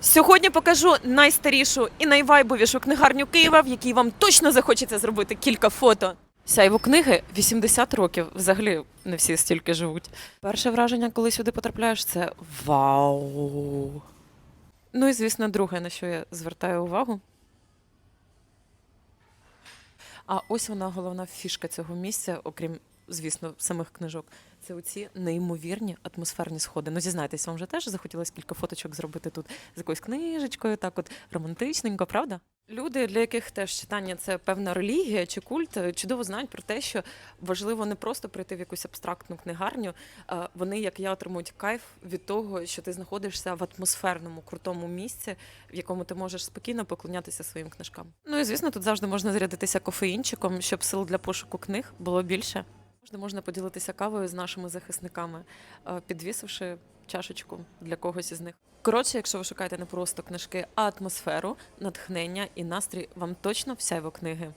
Сьогодні покажу найстарішу і найвайбовішу книгарню Києва, в якій вам точно захочеться зробити кілька фото. Сяйво книги 80 років. Взагалі не всі стільки живуть. Перше враження, коли сюди потрапляєш, це вау. Ну і звісно, друге, на що я звертаю увагу. А ось вона головна фішка цього місця, окрім, звісно, самих книжок. Це оці неймовірні атмосферні сходи. Ну, зізнайтесь, вам вже теж захотілося кілька фоточок зробити тут з якоюсь книжечкою, так от романтичненько, правда? Люди, для яких теж читання це певна релігія чи культ, е, чудово знають про те, що важливо не просто прийти в якусь абстрактну книгарню. а Вони, як я, отримують кайф від того, що ти знаходишся в атмосферному крутому місці, в якому ти можеш спокійно поклонятися своїм книжкам. Ну і звісно, тут завжди можна зарядитися кофеїнчиком, щоб сил для пошуку книг було більше. Можна можна поділитися кавою з нашими захисниками, е, підвісивши чашечку для когось із них. Коротше, якщо ви шукаєте не просто книжки, а атмосферу, натхнення і настрій, вам точно всяйво книги.